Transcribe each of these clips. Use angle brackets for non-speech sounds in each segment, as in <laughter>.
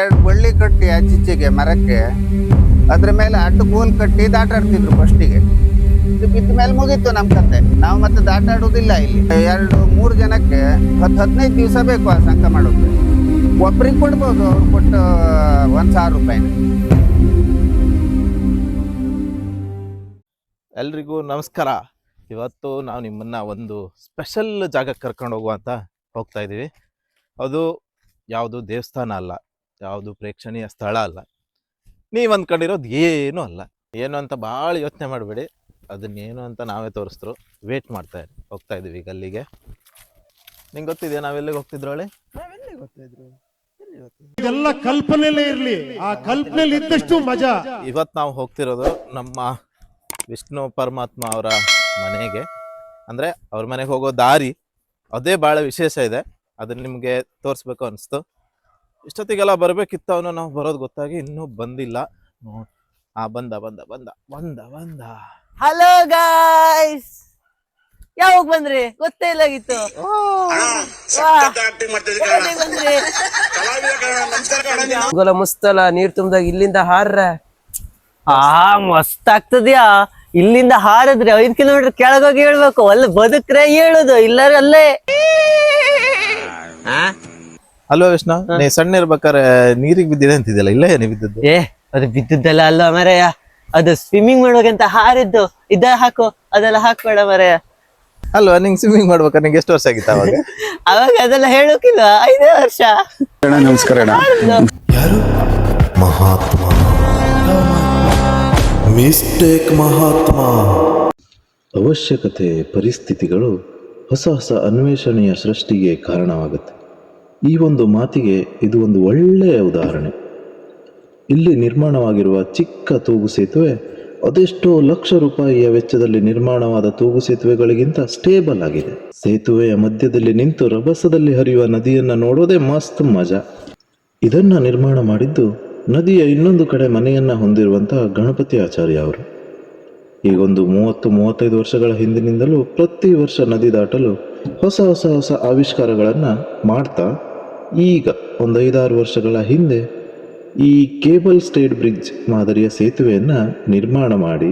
ಎರಡು ಬಳ್ಳಿ ಕಟ್ಟಿ ಆಚೀಚೆಗೆ ಮರಕ್ಕೆ, ಅದ್ರ ಮೇಲೆ ಅಡ್ಡ ಗೋಲ್ ಕಟ್ಟಿ ದಾಟಾಡ್ತಿದ್ರು ಫಸ್ಟಿಗೆ ಇದು ಬಿದ್ದ ಮೇಲೆ ಮುಗೀತು ನಮ್ ಕತೆ. ನಾವು ಮತ್ತೆ ದಾಟಾಡೋದಿಲ್ಲ ಇಲ್ಲಿ. ಎರಡು, ಮೂರು ಜನಕ್ಕೆ ಹತ್ತು ಹದಿನೈದು ದಿವಸ ಬೇಕು ಆ ಸಂಕ ಮಾಡೋದು ಒಬ್ರಿಗೆ ಕೊಡ್ಬೋದು, ಅವ್ರು ಕೊಟ್ಟು ಒಂದ್ ಸಾವಿರ ರೂಪಾಯಿ. ಎಲ್ರಿಗೂ ನಮಸ್ಕಾರ. ಇವತ್ತು ನಾವು ನಿಮ್ಮನ್ನ ಒಂದು ಸ್ಪೆಷಲ್ ಜಾಗಕ್ಕೆ ಕರ್ಕೊಂಡು ಹೋಗುವಂತ ಹೋಗ್ತಾ ಇದ್ದೀವಿ ಅದು ಯಾವುದು ದೇವಸ್ಥಾನ ಅಲ್ಲ. ಯಾವುದು ಪ್ರೇಕ್ಷಣೀಯ ಸ್ಥಳ ಅಲ್ಲ. ನೀವು ಅಂದ್ಕೊಂಡಿರೋದು ಏನೂ ಅಲ್ಲ. ಏನು ಅಂತ ಭಾಳ ಯೋಚನೆ ಮಾಡಬೇಡಿ. ಅದನ್ನೇನು ಅಂತ ನಾವೇ ತೋರಿಸ್ತರು ವೇಟ್ ಮಾಡ್ತಾ ಇರಿ. ಹೋಗ್ತಾ ಇದೀವಿ ಈಗ ಅಲ್ಲಿಗೆ. ನಿಂಗೆ ಗೊತ್ತಿದೆಯಾ ನಾವೆಲ್ಲಿಗೆ ಹೋಗ್ತಿದ್ರು ಹೇಳಿ? ಇದೆಲ್ಲ ಕಲ್ಪನೆಲೇ ಇರ್ಲಿ. ಆ ಕಲ್ಪನೆಲಿ ಇದ್ದಷ್ಟು ಮಜಾ. ಇವತ್ತು ನಾವು ಹೋಗ್ತಿರೋದು ನಮ್ಮ ವಿಷ್ಣು ಪರಮಾತ್ಮ ಅವರ ಮನೆಗೆ. ಅಂದರೆ ಅವ್ರ ಮನೆಗೆ ಹೋಗೋ ದಾರಿ ಅದೇ ಭಾಳ ವಿಶೇಷ ಇದೆ. ಅದನ್ನ ನಿಮಗೆ ತೋರಿಸ್ಬೇಕು ಅನಿಸ್ತು. ಇಷ್ಟೊತ್ತಿಗೆಲ್ಲ ಬರಬೇಕಿತ್ತು ಅವನು ನಾವು ಬರೋದು ಗೊತ್ತಾಗಿ ಇನ್ನೂ ಬಂದಿಲ್ಲ. ನೋಡ್. ಆ ಬಂದ ಬಂದ ಬಂದ ಬಂದ ಬಂದ. ಹಲೋ ಗಾಯ್ಸ್ ಯಾವಾಗ ಬಂದ್ರಿ? ಗೊತ್ತೇ ಇಲ್ಲ ಆಗಿತ್ತು ಗೊಲ ಮುಸ್ತಲ ನೀರ್ ತುಂಬ್ದಾಗ ಇಲ್ಲಿಂದ ಹಾರ್ರ? ಆ ಮಸ್ತ್ ಆಗ್ತದ್ಯಾ? ಇಲ್ಲಿಂದ ಹಾರಿದ್ರೆ ಐದ್ ಕಿಲೋಮೀಟರ್ ಕೆಳಗೋಗಿ ಹೇಳ್ಬೇಕು. ಅಲ್ಲಿ ಬದುಕ್ರೆ ಹೇಳುದು ಇಲ್ಲಾರ ಅಲ್ಲೇ. ಅಲ್ವಾ ವಿಷ್ಣು? ನೀ ಸಣ್ಣ ಇರ್ಬೇಕಾದ್ರೆ ನೀರಿಗೆ ಬಿದ್ದಿದೆ ಅಂತಿದ್ಯಲ್ಲ ಇಲ್ಲ ಏನೇ ಬಿದ್ದದ್ದು? ಏ ಅದು ಬಿದ್ದಿದ್ದಲ್ಲ ಅಲ್ಲ ಮರೆಯ? ಅದು ಸ್ವಿಮ್ಮಿಂಗ್ ಮಾಡ್ಬೇಕಂತ ಹಾರಿದ್ದು ಇದ ಹಾಕು ಅದೆಲ್ಲ ಹಾಕ್ಬೇಡ ಮರೆಯ. ಅಲ್ವಾ ನಿಂಗೆ ಸ್ವಿಮ್ಮಿಂಗ್ ಮಾಡ್ಬೇಕಾ ನಿಂಗೆ ಎಷ್ಟು ವರ್ಷ ಆಗಿತ್ತು ಅವಾಗ? <laughs> ಅವಾಗ ಅದೆಲ್ಲ ಹೇಳೋಕಿಲ್ವ? ಐದೇ ವರ್ಷ. ನಮಸ್ಕಾರ ಮಹಾತ್ಮ. ಮಿಸ್ಟೇಕ್ ಮಹಾತ್ಮ. ಅವಶ್ಯಕತೆ ಪರಿಸ್ಥಿತಿಗಳು ಹೊಸ ಹೊಸ ಅನ್ವೇಷಣೆಯ ಸೃಷ್ಟಿಗೆ ಕಾರಣವಾಗುತ್ತೆ. ಈ ಒಂದು ಮಾತಿಗೆ ಇದು ಒಂದು ಒಳ್ಳೆಯ ಉದಾಹರಣೆ. ಇಲ್ಲಿ ನಿರ್ಮಾಣವಾಗಿರುವ ಚಿಕ್ಕ ತೂಗು ಸೇತುವೆ ಅದೆಷ್ಟೋ ಲಕ್ಷ ರೂಪಾಯಿಯ ವೆಚ್ಚದಲ್ಲಿ ನಿರ್ಮಾಣವಾದ ತೂಗು ಸೇತುವೆಗಳಿಗಿಂತ ಸ್ಟೇಬಲ್ ಆಗಿದೆ. ಸೇತುವೆಯ ಮಧ್ಯದಲ್ಲಿ ನಿಂತು ರಭಸದಲ್ಲಿ ಹರಿಯುವ ನದಿಯನ್ನು ನೋಡೋದೇ ಮಸ್ತ್ ಮಜಾ. ಇದನ್ನು ನಿರ್ಮಾಣ ಮಾಡಿದ್ದು ನದಿಯ ಇನ್ನೊಂದು ಕಡೆ ಮನೆಯನ್ನ ಹೊಂದಿರುವಂತಹ ಗಣಪತಿ ಆಚಾರ್ಯ ಅವರು. ಈಗೊಂದು ಮೂವತ್ತು, ಮೂವತ್ತೈದು ವರ್ಷಗಳ ಹಿಂದಿನಿಂದಲೂ ಪ್ರತಿ ವರ್ಷ ನದಿ ದಾಟಲು ಹೊಸ ಹೊಸ ಹೊಸ ಆವಿಷ್ಕಾರಗಳನ್ನು ಮಾಡ್ತಾ ಈಗ ಒಂದು ಐದಾರು ವರ್ಷಗಳ ಹಿಂದೆ ಈ ಕೇಬಲ್ ಸ್ಟೇಟ್ ಬ್ರಿಡ್ಜ್ ಮಾದರಿಯ ಸೇತುವೆಯನ್ನು ನಿರ್ಮಾಣ ಮಾಡಿ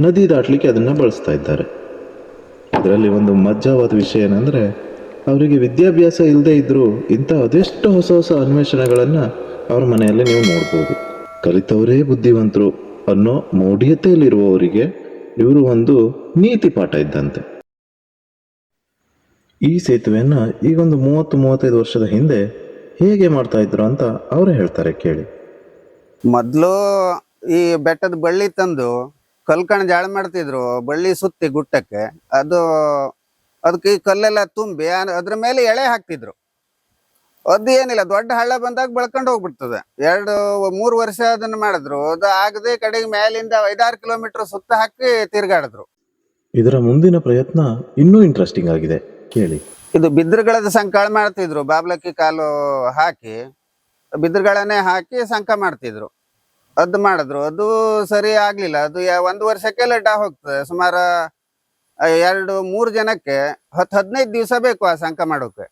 ನದಿ ದಾಟಲಿಕ್ಕೆ ಅದನ್ನು ಬಳಸ್ತಾ ಇದ್ದಾರೆ. ಅದರಲ್ಲಿ ಒಂದು ಮಜ್ಜಾವಾದ ವಿಷಯ ಏನಂದರೆ, ಅವರಿಗೆ ವಿದ್ಯಾಭ್ಯಾಸ ಇಲ್ಲದೇ ಇದ್ದರೂ ಇಂಥ ಅದೆಷ್ಟು ಹೊಸ ಹೊಸ ಅನ್ವೇಷಣೆಗಳನ್ನು ಅವರ ಮನೆಯಲ್ಲಿ ನೀವು ನೋಡ್ಬೋದು. ಕಲಿತವರೇ ಬುದ್ಧಿವಂತರು ಅನ್ನೋ ಮೌಢ್ಯತೆಯಲ್ಲಿರುವವರಿಗೆ ಇವರು ಒಂದು ನೀತಿ ಪಾಠ ಇದ್ದಂತೆ. ಈ ಸೇತುವೆಯನ್ನು ಈಗೊಂದು ಮೂವತ್ತು ಮೂವತ್ತೈದು ವರ್ಷದ ಹಿಂದೆ ಹೇಗೆ ಮಾಡ್ತಾ ಇದ್ರು ಅಂತ ಅವರು ಹೇಳ್ತಾರೆ ಕೇಳಿ. ಮೊದಲು ಈ ಬೆಟ್ಟದ ಬಳ್ಳಿ ತಂದು ಕಲ್ಕಣ ಜಾಳ ಮಾಡ್ತಿದ್ರು ಬಳ್ಳಿ ಸುತ್ತಿ ಗುಟ್ಟಕ್ಕೆ. ಅದು ಅದಕ್ಕೆ ಈ ಕಲ್ಲೆಲ್ಲ ತುಂಬಿ ಅದ್ರ ಮೇಲೆ ಎಳೆ ಹಾಕ್ತಿದ್ರು. ಅದು ಏನಿಲ್ಲ ದೊಡ್ಡ ಹಳ್ಳ ಬಂದಾಗ ಬೆಳ್ಕೊಂಡು ಹೋಗ್ಬಿಡ್ತದೆ. ಎರಡು ಮೂರು ವರ್ಷ ಅದನ್ನ ಮಾಡಿದ್ರು. ಅದು ಆಗದೆ ಕಡೆಗೆ ಮೇಲಿಂದ ಐದಾರು ಕಿಲೋಮೀಟರ್ ಸುತ್ತ ಹಾಕಿ ತಿರ್ಗಾಡಿದ್ರು. ಇದರ ಮುಂದಿನ ಪ್ರಯತ್ನ ಇನ್ನೂ ಇಂಟ್ರೆಸ್ಟಿಂಗ್ ಆಗಿದೆ. ಕೇಳಿ. ಇದು ಬಿದ್ರಗಳದ ಸಂಕಾಳ ಮಾಡ್ತಿದ್ರು. ಬಾಬ್ಲಕ್ಕಿ ಕಾಲು ಹಾಕಿ ಬಿದ್ರಗಳನ್ನೇ ಹಾಕಿ ಸಂಕ ಮಾಡ್ತಿದ್ರು. ಅದು ಮಾಡಿದ್ರು. ಅದು ಸರಿ ಆಗ್ಲಿಲ್ಲ. ಅದು ಒಂದು ವರ್ಷಕ್ಕೆ ಲೇಟ್ ಹೋಗ್ತದೆ. ಸುಮಾರು ಎರಡು ಮೂರು ಜನಕ್ಕೆ ಹತ್ತು ಹದಿನೈದು ದಿವಸ ಬೇಕು ಆ ಸಂಕ ಮಾಡೋಕೆ.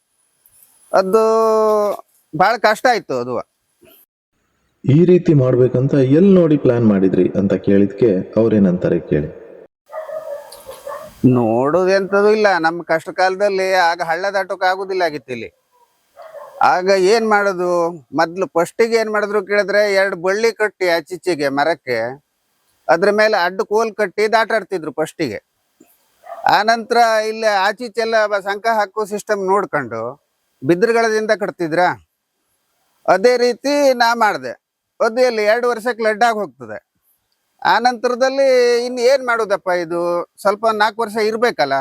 ಅದು ಬಹಳ ಕಷ್ಟ ಆಯ್ತು ಅದು. ಈ ರೀತಿ ಮಾಡ್ಬೇಕಂತ ಎಲ್ಲಿ ನೋಡಿ ಪ್ಲಾನ್ ಮಾಡಿದ್ರಿ ಅಂತ ಕೇಳಿದ್ಕೆ ಅವ್ರೇನಂತಾರೆ ಕೇಳಿ. ನೋಡುದು ಎಂತದೂ ಇಲ್ಲ. ನಮ್ಮ ಕಷ್ಟ ಕಾಲದಲ್ಲಿ ಆಗ ಹಳ್ಳ ದಾಟೋಕೆ ಆಗುದಿಲ್ಲ ಆಗಿತ್ತು ಇಲ್ಲಿ. ಆಗ ಏನ್ ಮಾಡೋದು? ಮೊದ್ಲು ಫಸ್ಟಿಗೆ ಏನ್ ಮಾಡಿದ್ರು ಕೇಳಿದ್ರೆ ಎರಡು ಬಳ್ಳಿ ಕಟ್ಟಿ ಆಚೀಚೆಗೆ ಮರಕ್ಕೆ, ಅದ್ರ ಮೇಲೆ ಅಡ್ಡ ಕೋಲ್ ಕಟ್ಟಿ ದಾಟಾಡ್ತಿದ್ರು ಫಸ್ಟಿಗೆ. ಆನಂತರ ಇಲ್ಲಿ ಆಚೀಚೆಲ್ಲ ಸಂಕ ಹಾಕೋ ಸಿಸ್ಟಮ್ ನೋಡ್ಕೊಂಡು ಬಿದ್ರಗಳದಿಂದ ಕಟ್ತಿದ್ರ? ಅದೇ ರೀತಿ ನಾ ಮಾಡಿದೆ. ಅದು ಇಲ್ಲಿ ಎರಡು ವರ್ಷಕ್ಕೆ ಲಡ್ಡಾಗಿ ಹೋಗ್ತದೆ. ಆ ನಂತರದಲ್ಲಿ ಇನ್ನು ಏನು ಮಾಡೋದಪ್ಪ ಇದು? ಸ್ವಲ್ಪ ನಾಲ್ಕು ವರ್ಷ ಇರಬೇಕಲ್ಲ.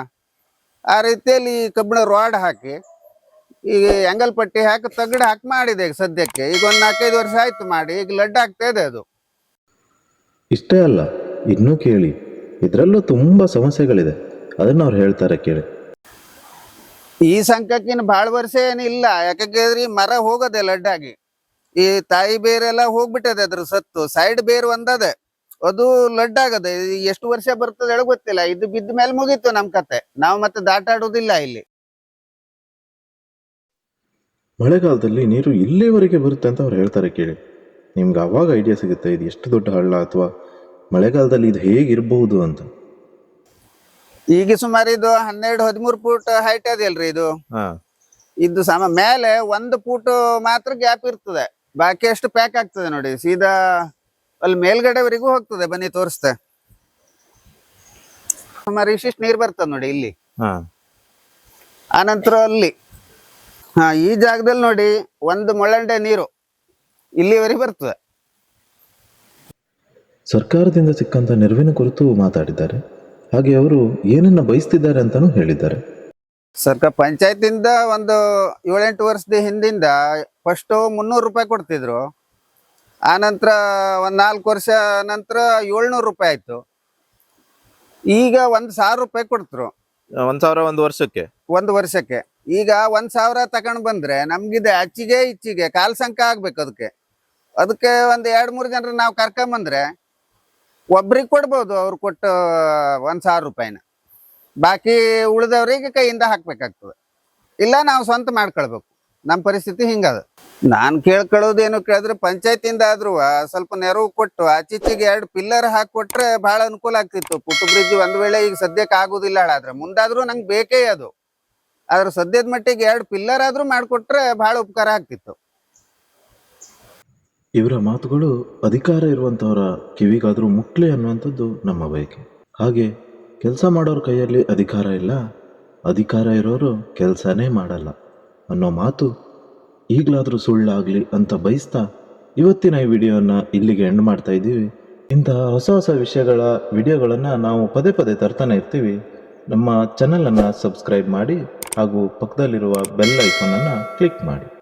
ಆ ರೀತಿಯಲ್ಲಿ ಕಬ್ಬಿಣ ರಾಡ್ ಹಾಕಿ ಈಗ ಎಂಗಲ್ ಪಟ್ಟಿ ಹಾಕಿ ತಗಡು ಹಾಕಿ ಮಾಡಿದೆ ಈಗ ಸದ್ಯಕ್ಕೆ. ಈಗ ಒಂದು ನಾಲ್ಕೈದು ವರ್ಷ ಆಯ್ತು ಮಾಡಿ ಈಗ ಲಡ್ಡು ಆಗ್ತಾ ಇದೆ ಅದು. ಇಷ್ಟೇ ಅಲ್ಲ ಇನ್ನೂ ಕೇಳಿ. ಇದರಲ್ಲೂ ತುಂಬಾ ಸಮಸ್ಯೆಗಳಿದೆ. ಅದನ್ನ ಅವ್ರು ಹೇಳ್ತಾರೆ ಕೇಳಿ. ಈ ಸಂಕಕ್ಕಿನ ಭಾಳ ವರ್ಷ ಏನಿಲ್ಲ ಯಾಕಂದ್ರೆ ಈ ಮರ ಹೋಗದೆ ಲಡ್ಡಾಗಿ. ಈ ತಾಯಿ ಬೇರೆಲ್ಲ ಹೋಗ್ಬಿಟ್ಟದೆ ಅದ್ರ ಸತ್ತು. ಸೈಡ್ ಬೇರ್ ಒಂದದೆ. ಅದು ಲಡ್ ಆಗದೆ ಎಷ್ಟು ವರ್ಷ ಬರ್ತದೆ ಹೇಳ ಗೊತ್ತಿಲ್ಲ. ಇದು ಬಿದ್ದ ಮೇಲೆ ಮುಗೀತು ನಮ್ ಕತೆ. ನಾವು ಮತ್ತೆ ದಾಟಾಡೋದಿಲ್ಲ ಇಲ್ಲಿ. ಮಳೆಗಾಲದಲ್ಲಿ ನೀರು ಇಲ್ಲಿವರೆಗೆ ಬರುತ್ತೆ ಅಂತ ಅವ್ರು ಹೇಳ್ತಾರೆ ಕೇಳಿ. ನಿಮ್ಗೆ ಅವಾಗ ಐಡಿಯಾ ಸಿಗುತ್ತೆ ಇದು ಎಷ್ಟು ದೊಡ್ಡ ಹಳ್ಳ ಅಥವಾ ಮಳೆಗಾಲದಲ್ಲಿ ಇದು ಹೇಗಿರಬಹುದು ಅಂತ. ಈಗ ಸುಮಾರು ಇದು ಹನ್ನೆರಡು ಹದಿಮೂರು ಫೂಟ್ ಹೈಟ್ ಅದಲ್ರಿ ಇದು. ಹಾ. ಇದು ಸಮ ಮೇಲೆ ಒಂದು ಫೂಟ್ ಮಾತ್ರ ಗ್ಯಾಪ್ ಇರ್ತದೆ. ಬಾಕಿ ಅಷ್ಟು ಪ್ಯಾಕ್ ಆಗ್ತದೆ ನೋಡಿ ಸೀದಾ ಅಲ್ಲಿ ಮೇಲ್ಗಡೆವರೆಗೂ ಹೋಗ್ತದೆ ಬನ್ನಿ ತೋರಿಸ್ತೆ. ಸುಮಾರು ಇಷ್ಟಿಷ್ಟು ನೀರು ಬರ್ತದೆ ನೋಡಿ ಇಲ್ಲಿ. ಹಾ. ಆನಂತರ ಅಲ್ಲಿ ಹಾ ಈ ಜಾಗದಲ್ಲಿ ನೋಡಿ ಒಂದು ಮೊಳಂಡೆ ನೀರು ಇಲ್ಲಿವರೆಗೆ ಬರ್ತದೆ. ಸರ್ಕಾರದಿಂದ ಸಿಕ್ಕಂತ ನೆರವಿನ ಕುರಿತು ಮಾತಾಡಿದ್ದಾರೆ. ಹಾಗೆ ಅವರು ಏನನ್ನ ಬಯಸ್ತಿದ್ದಾರೆ ಅಂತಾನೂ ಹೇಳಿದ್ದಾರೆ. ಸರ್ಕಾರ ಪಂಚಾಯತಿಂದ ಒಂದು ಏಳೆಂಟು ವರ್ಷದ ಹಿಂದಿಂದ ಫಸ್ಟ್ ಮುನ್ನೂರು ರೂಪಾಯಿ ಕೊಡ್ತಿದ್ರು. ಆನಂತರ ಒಂದು ನಾಲ್ಕು ವರ್ಷ ನಂತರ ಏಳ್ನೂರು ರೂಪಾಯಿ ಆಯಿತು. ಈಗ ಒಂದು ಸಾವಿರ ರೂಪಾಯಿ ಕೊಡ್ತರು. ಒಂದು ಸಾವಿರ ಒಂದು ವರ್ಷಕ್ಕೆ? ಒಂದು ವರ್ಷಕ್ಕೆ. ಈಗ ಒಂದು ಸಾವಿರ ತಗೊಂಡು ಬಂದರೆ ನಮಗಿದೆ ಅಚ್ಚಿಗೆ ಇಚ್ಚಿಗೆ ಕಾಲು ಸಂಕ ಆಗ್ಬೇಕು ಅದಕ್ಕೆ ಅದಕ್ಕೆ ಒಂದು ಎರಡು ಮೂರು ಜನರ ನಾವು ಕರ್ಕೊಂಬಂದ್ರೆ ಒಬ್ರಿಗೆ ಕೊಡ್ಬೋದು ಅವ್ರು ಕೊಟ್ಟು ಒಂದು ಸಾವಿರ ರೂಪಾಯಿನ. ಬಾಕಿ ಉಳಿದವ್ರಿಗೆ ಕೈಯಿಂದ ಹಾಕ್ಬೇಕಾಗ್ತದೆ. ಇಲ್ಲ ನಾವು ಸ್ವಂತ ಮಾಡ್ಕೊಳ್ಬೇಕು. ನಮ್ಮ ಪರಿಸ್ಥಿತಿ ಹಿಂಗದ. ನಾನು ಕೇಳ್ಕೊಳ್ಳೋದೇನು ಕೇಳಿದ್ರೆ ಪಂಚಾಯತಿಯಿಂದ ಆದ್ರೂ ಸ್ವಲ್ಪ ನೆರವು ಕೊಟ್ಟು ಆಚೀಚೆಗೆ ಎರಡು ಪಿಲ್ಲರ್ ಹಾಕೊಟ್ರೆ ಬಹಳ ಅನುಕೂಲ ಆಗ್ತಿತ್ತು. ಪುಟ್ಟು ಬ್ರಿಡ್ಜ್ ಒಂದ್ ವೇಳೆ ಈಗ ಸದ್ಯಕ್ಕೆ ಆಗುದಿಲ್ಲ ಆದ್ರೆ ಮುಂದಾದ್ರೂ ನಂಗೆ ಬೇಕೇ ಅದು. ಆದ್ರೆ ಸದ್ಯದ ಮಟ್ಟಿಗೆ ಎರಡು ಪಿಲ್ಲರ್ ಆದ್ರೂ ಮಾಡಿಕೊಟ್ರೆ ಬಹಳ ಉಪಕಾರ ಆಗ್ತಿತ್ತು. ಇವರ ಮಾತುಗಳು ಅಧಿಕಾರ ಇರುವಂತವರ ಕಿವಿಗಾದರೂ ಮುಟ್ಲಿ ಅನ್ನುವಂಥದ್ದು ನಮ್ಮ ಬಯಕೆ. ಹಾಗೆ ಕೆಲಸ ಮಾಡೋರ ಕೈಯಲ್ಲಿ ಅಧಿಕಾರ ಇಲ್ಲ, ಅಧಿಕಾರ ಇರೋರು ಕೆಲಸನೇ ಮಾಡಲ್ಲ. ಅನ್ನೋ ಮಾತು ಈಗಲಾದರೂ ಸುಳ್ಳಾಗಲಿ ಅಂತ ಬಯಸ್ತಾ ಇವತ್ತಿನ ಈ ವಿಡಿಯೋನ ಇಲ್ಲಿಗೆ ಎಂಡ್ ಮಾಡ್ತಾ ಇದ್ದೀವಿ. ಇಂತಹ ಹೊಸ ಹೊಸ ವಿಷಯಗಳ ವಿಡಿಯೋಗಳನ್ನು ನಾವು ಪದೇ ಪದೇ ತರ್ತಾನೆ ಇರ್ತೀವಿ. ನಮ್ಮ ಚಾನಲನ್ನು ಸಬ್ಸ್ಕ್ರೈಬ್ ಮಾಡಿ ಹಾಗೂ ಪಕ್ಕದಲ್ಲಿರುವ ಬೆಲ್ ಐಕಾನನ್ನು ಕ್ಲಿಕ್ ಮಾಡಿ.